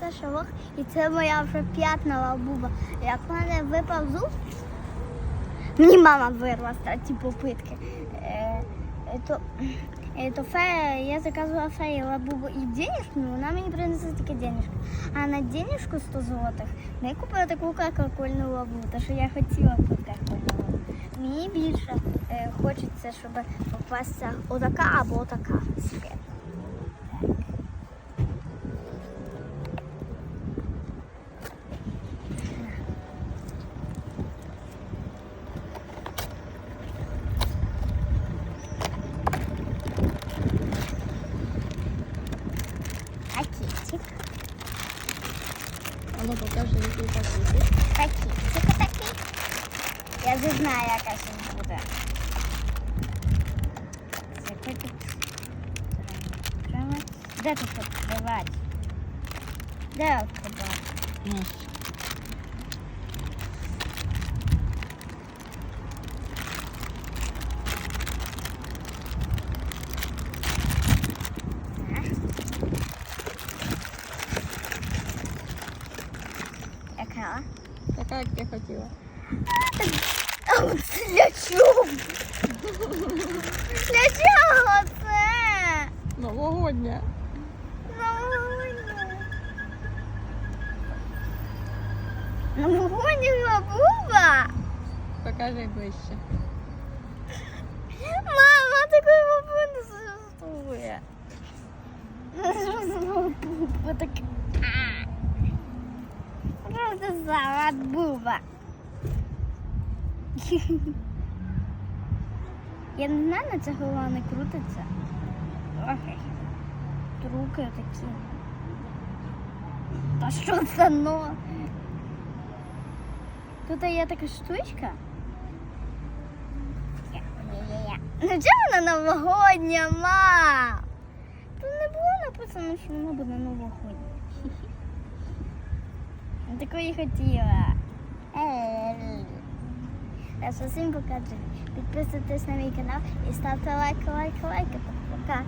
Саша Лох, і це моя вже п'ятна лабуба. Як в мене випав зуб, мені мама вирвала ті попитки. Е, е, то, е, то фея, я заказувала феї лабубу і денежку, вона мені принесла тільки денежку. А на денежку 100 злотих я купила таку какакольну лабубу, тому що я хотіла какакольну. Мені більше е, хочеться, щоб попасться отака або отака сфера. А ну покажи, який пакетик. Пакетик такий. Я вже знаю, яка ще буде. Це. Треба. Де тут відкривати? Де відкривати? Яка? Така, як ти хотіла. Для чого? Для чого це? Новогодня. Новогодня буба? Покажи ближче. Мама, такої баби не существує. Буба так. Салат буба. Я не знаю, на це голова не крутиться. Окей. Руки такі. Та що це но? Тут є така штучка. Ну чому вона новогодня, мам? Тут не було написано, що вона буде новогодня. Такої хотіла. А всім покажу. Підписуйтесь на мій канал і ставте лайк, лайк, лайк. Пока.